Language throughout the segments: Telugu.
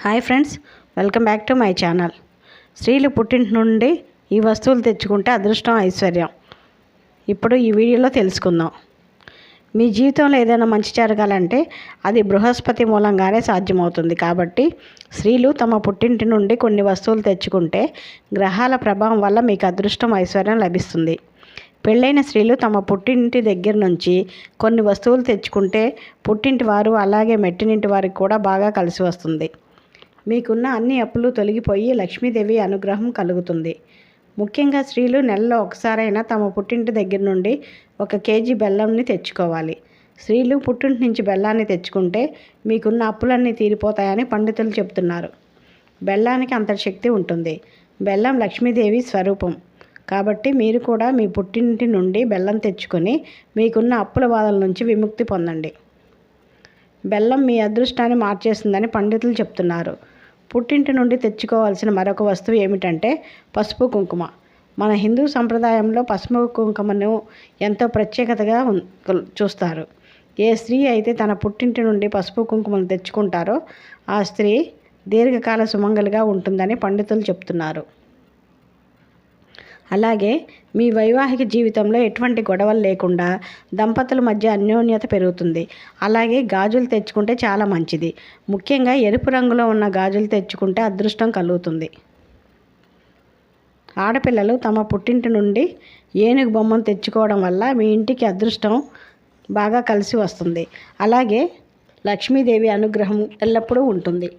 Hi friends welcome back to my channel. స్త్రీలు పుట్టింటి నుండి ఈ వస్తువులు తెచ్చుకుంటే అదృష్టం ఐశ్వర్యం. ఇప్పుడు ఈ వీడియోలో తెలుసుకుందాం. మీ జీవితంలో ఏదైనా మంచి జరగాలంటే అది బృహస్పతి మూలంగానే సాధ్యమవుతుంది. కాబట్టి స్త్రీలు తమ పుట్టింటి నుండి కొన్ని వస్తువులు తెచ్చుకుంటే గ్రహాల ప్రభావం వల్ల మీకు అదృష్టం ఐశ్వర్యం లభిస్తుంది. పెళ్ళైన స్త్రీలు తమ పుట్టింటి దగ్గర నుంచి కొన్ని వస్తువులు తెచ్చుకుంటే పుట్టింటి వారు అలాగే మెట్టినింటి వారికి కూడా బాగా కలిసి వస్తుంది. మీకున్న అన్ని అప్పులు తొలగిపోయి లక్ష్మీదేవి అనుగ్రహం కలుగుతుంది. ముఖ్యంగా స్త్రీలు నెలలో ఒకసారైనా తమ పుట్టింటి దగ్గర నుండి ఒక కేజీ బెల్లంని తెచ్చుకోవాలి. స్త్రీలు పుట్టింటి నుంచి బెల్లాన్ని తెచ్చుకుంటే మీకున్న అప్పులన్నీ తీరిపోతాయని పండితులు చెప్తున్నారు బెల్లానికి అంత శక్తి ఉంటుంది. బెల్లం లక్ష్మీదేవి స్వరూపం. కాబట్టి మీరు కూడా మీ పుట్టింటి నుండి బెల్లం తెచ్చుకొని మీకున్న అప్పుల బాధల నుంచి విముక్తి పొందండి. బెల్లం మీ అదృష్టాన్ని మార్చేస్తుందని పండితులు చెప్తున్నారు పుట్టింటి నుండి తెచ్చుకోవాల్సిన మరొక వస్తువు ఏమిటంటే పసుపు కుంకుమ. మన హిందూ సంప్రదాయంలో పసుపు కుంకుమను ఎంతో ప్రత్యేకతగా చూస్తారు. ఏ స్త్రీ అయితే తన పుట్టింటి నుండి పసుపు కుంకుమను తెచ్చుకుంటారో ఆ స్త్రీ దీర్ఘకాల సుమంగలిగా ఉంటుందని పండితులు చెప్తున్నారు. అలాగే మీ వైవాహిక జీవితంలో ఎటువంటి గొడవలు లేకుండా దంపతుల మధ్య అన్యోన్యత పెరుగుతుంది. అలాగే గాజులు తెచ్చుకుంటే చాలా మంచిది. ముఖ్యంగా ఎరుపు రంగులో ఉన్న గాజులు తెచ్చుకుంటే అదృష్టం కలుగుతుంది. ఆడపిల్లలు తమ పుట్టింటి నుండి ఏనుగు బొమ్మను తెచ్చుకోవడం వల్ల మీ ఇంటికి అదృష్టం బాగా కలిసి వస్తుంది. అలాగే లక్ష్మీదేవి అనుగ్రహం ఎల్లప్పుడూ ఉంటుంది.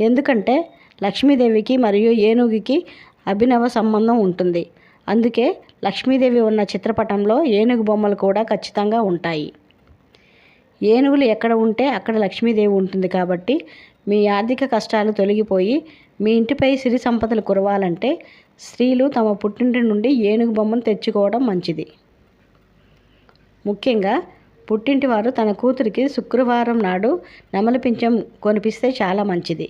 ఎందుకంటే లక్ష్మీదేవికి మరియు ఏనుగుకి అభినవ సంబంధం ఉంటుంది. అందుకే లక్ష్మీదేవి ఉన్న చిత్రపటంలో ఏనుగు బొమ్మలు కూడా ఖచ్చితంగా ఉంటాయి. ఏనుగులు ఎక్కడ ఉంటే అక్కడ లక్ష్మీదేవి ఉంటుంది కాబట్టి మీ ఆర్థిక కష్టాలు తొలగిపోయి మీ ఇంటిపై సిరి సంపదలు కురవాలంటే స్త్రీలు తమ పుట్టింటి నుండి ఏనుగు బొమ్మను తెచ్చుకోవడం మంచిది. ముఖ్యంగా పుట్టింటి వారు తన కూతురికి శుక్రవారం నాడు నమలపించం కొనిపిస్తే చాలా మంచిది.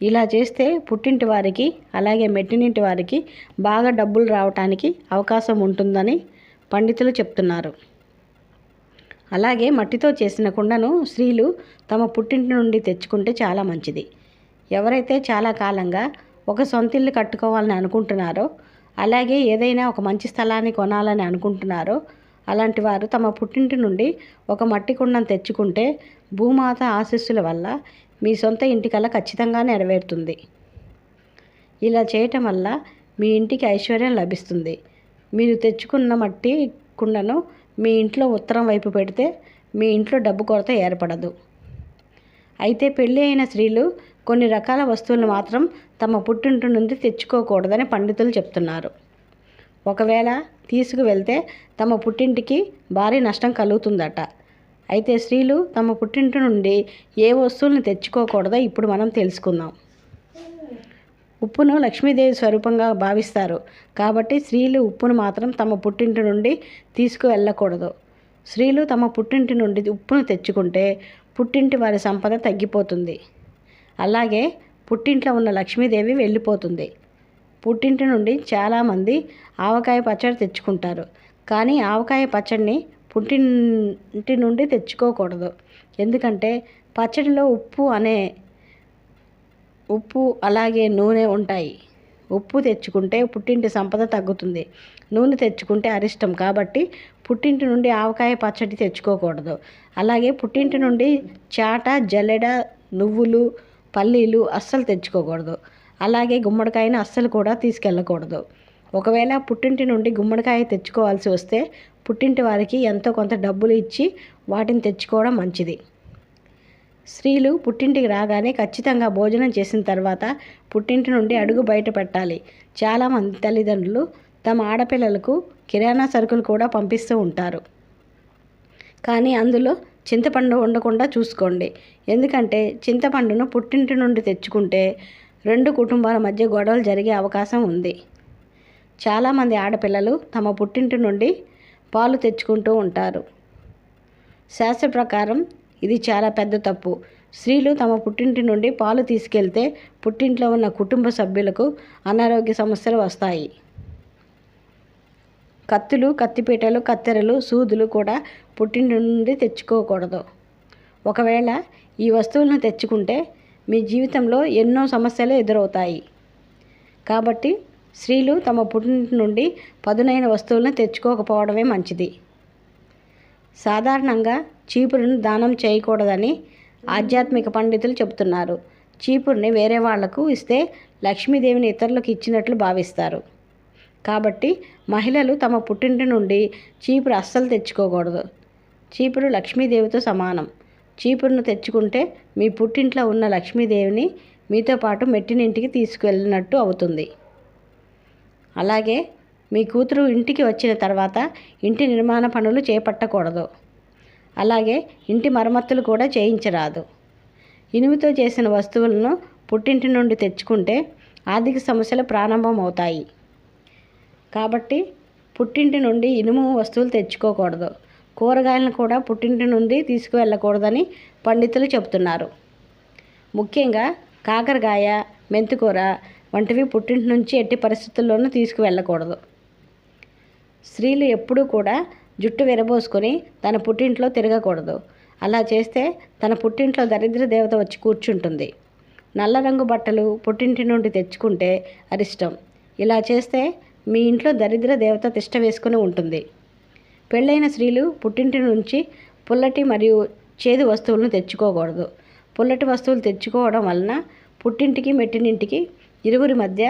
ఇలా చేస్తే పుట్టింటి వారికి అలాగే మెట్టినింటి వారికి బాగా డబ్బులు రావటానికి అవకాశం ఉంటుందని పండితులు చెప్తున్నారు. అలాగే మట్టితో చేసిన కుండను స్త్రీలు తమ పుట్టింటి నుండి తెచ్చుకుంటే చాలా మంచిది. ఎవరైతే చాలా కాలంగా ఒక సొంతిల్లు కట్టుకోవాలని అనుకుంటున్నారో అలాగే ఏదైనా ఒక మంచి స్థలాన్ని కొనాలని అనుకుంటున్నారో అలాంటి వారు తమ పుట్టింటి నుండి ఒక మట్టి కుండను తెచ్చుకుంటే భూమాత ఆశీస్సుల వల్ల మీ సొంత ఇంటికల్లా ఖచ్చితంగా నెరవేరుతుంది. ఇలా చేయటం వల్ల మీ ఇంటికి ఐశ్వర్యం లభిస్తుంది. మీరు తెచ్చుకున్న మట్టి కుండను మీ ఇంట్లో ఉత్తరం వైపు పెడితే మీ ఇంట్లో డబ్బు కొరత ఏర్పడదు. అయితే పెళ్ళి అయిన స్త్రీలు కొన్ని రకాల వస్తువులు మాత్రం తమ పుట్టింటి నుండి తెచ్చుకోకూడదని పండితులు చెప్తున్నారు. ఒకవేళ తీసుకువెళ్తే తమ పుట్టింటికి భారీ నష్టం కలుగుతుందట. అయితే స్త్రీలు తమ పుట్టింటి నుండి ఏ వస్తువులను తెచ్చుకోకూడదో ఇప్పుడు మనం తెలుసుకుందాం. ఉప్పును లక్ష్మీదేవి స్వరూపంగా భావిస్తారు. కాబట్టి స్త్రీలు ఉప్పును మాత్రం తమ పుట్టింటి నుండి తీసుకువెళ్ళకూడదు. స్త్రీలు తమ పుట్టింటి నుండి ఉప్పును తెచ్చుకుంటే పుట్టింటి వారి సంపద తగ్గిపోతుంది. అలాగే పుట్టింట్లో ఉన్న లక్ష్మీదేవి వెళ్ళిపోతుంది. పుట్టింటి నుండి చాలామంది ఆవకాయ పచ్చడి తెచ్చుకుంటారు. కానీ ఆవకాయ పచ్చడిని పుట్టింటి నుండి తెచ్చుకోకూడదు. ఎందుకంటే పచ్చడిలో ఉప్పు అనే ఉప్పు అలాగే నూనె ఉంటాయి. ఉప్పు తెచ్చుకుంటే పుట్టింటి సంపద తగ్గుతుంది. నూనె తెచ్చుకుంటే అరిష్టం. కాబట్టి పుట్టింటి నుండి ఆవకాయ పచ్చడి తెచ్చుకోకూడదు. అలాగే పుట్టింటి నుండి చాట జల్లెడ నువ్వులు పల్లీలు అస్సలు తెచ్చుకోకూడదు. అలాగే గుమ్మడికాయని అస్సలు కూడా తీసుకెళ్ళకూడదు. ఒకవేళ పుట్టింటి నుండి గుమ్మడికాయ తెచ్చుకోవాల్సి వస్తే పుట్టింటి వారికి ఎంతో కొంత డబ్బులు ఇచ్చి వాటిని తెచ్చుకోవడం మంచిది. స్త్రీలు పుట్టింటికి రాగానే ఖచ్చితంగా భోజనం చేసిన తర్వాత పుట్టింటి నుండి అడుగు బయట పెట్టాలి. చాలామంది తల్లిదండ్రులు తమ ఆడపిల్లలకు కిరాణా సరుకులు కూడా పంపిస్తూ ఉంటారు. కానీ అందులో చింతపండు ఉండకుండా చూసుకోండి. ఎందుకంటే చింతపండును పుట్టింటి నుండి తెచ్చుకుంటే రెండు కుటుంబాల మధ్య గొడవలు జరిగే అవకాశం ఉంది. చాలామంది ఆడపిల్లలు తమ పుట్టింటి నుండి పాలు తెచ్చుకుంటూ ఉంటారు. శాస్త్ర ప్రకారం ఇది చాలా పెద్ద తప్పు. స్త్రీలు తమ పుట్టింటి నుండి పాలు తీసుకెళ్తే పుట్టింట్లో ఉన్న కుటుంబ సభ్యులకు అనారోగ్య సమస్యలు వస్తాయి. కత్తులు కత్తిపీటలు కత్తెరలు సూదులు కూడా పుట్టింటి నుండి తెచ్చుకోకూడదు. ఒకవేళ ఈ వస్తువులను తెచ్చుకుంటే మీ జీవితంలో ఎన్నో సమస్యలు ఎదురవుతాయి. కాబట్టి స్త్రీలు తమ పుట్టింటి నుండి పదునైన వస్తువులను తెచ్చుకోకపోవడమే మంచిది. సాధారణంగా చీపురును దానం చేయకూడదని ఆధ్యాత్మిక పండితులు చెబుతున్నారు. చీపురుని వేరే వాళ్ళకు ఇస్తే లక్ష్మీదేవిని ఇతరులకు ఇచ్చినట్లు భావిస్తారు. కాబట్టి మహిళలు తమ పుట్టింటి నుండి చీపురు అస్సలు తెచ్చుకోకూడదు. చీపురు లక్ష్మీదేవితో సమానం. చీపురును తెచ్చుకుంటే మీ పుట్టింట్లో ఉన్న లక్ష్మీదేవిని మీతో పాటు మెట్టినింటికి తీసుకువెళ్ళినట్టు అవుతుంది. అలాగే మీ కూతురు ఇంటికి వచ్చిన తర్వాత ఇంటి నిర్మాణ పనులు చేపట్టకూడదు. అలాగే ఇంటి మరమ్మతులు కూడా చేయించరాదు. ఇనుముతో చేసిన వస్తువులను పుట్టింటి నుండి తెచ్చుకుంటే ఆర్థిక సమస్యలు ప్రారంభమవుతాయి. కాబట్టి పుట్టింటి నుండి ఇనుము వస్తువులు తెచ్చుకోకూడదు. కూరగాయలను కూడా పుట్టింటి నుండి తీసుకువెళ్ళకూడదని పండితులు చెబుతున్నారు. ముఖ్యంగా కాకరకాయ మెంతికూర వంటివి పుట్టింటి నుంచి ఎట్టి పరిస్థితుల్లోనూ తీసుకువెళ్ళకూడదు. స్త్రీలు ఎప్పుడూ కూడా జుట్టు విరబోసుకొని తన పుట్టింట్లో తిరగకూడదు. అలా చేస్తే తన పుట్టింట్లో దరిద్ర దేవత వచ్చి కూర్చుంటుంది. నల్ల రంగు బట్టలు పుట్టింటి నుండి తెచ్చుకుంటే అరిష్టం. ఇలా చేస్తే మీ ఇంట్లో దరిద్ర దేవత తిష్ట వేసుకుని ఉంటుంది. పెళ్ళైన స్త్రీలు పుట్టింటి నుంచి పుల్లటి మరియు చేదు వస్తువులను తెచ్చుకోకూడదు. పుల్లటి వస్తువులు తెచ్చుకోవడం వలన పుట్టింటికి మెట్టినింటికి ఇరువురి మధ్య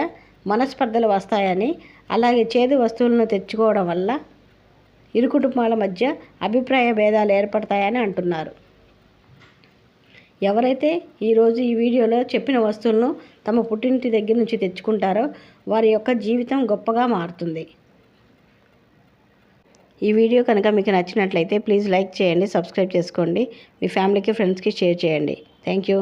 మనస్పర్ధలు వస్తాయని అలాగే చేదు వస్తువులను తెచ్చుకోవడం వల్ల ఇరు కుటుంబాల మధ్య అభిప్రాయ భేదాలు ఏర్పడతాయని అంటున్నారు. ఎవరైతే ఈరోజు ఈ వీడియోలో చెప్పిన వస్తువులను తమ పుట్టింటి దగ్గర నుంచి తెచ్చుకుంటారో వారి యొక్క జీవితం గొప్పగా మారుతుంది. ఈ వీడియో కనుక మీకు నచ్చినట్లయితే ప్లీజ్ లైక్ చేయండి సబ్స్క్రైబ్ చేసుకోండి. మీ ఫ్యామిలీకి ఫ్రెండ్స్కి షేర్ చేయండి. Thank you.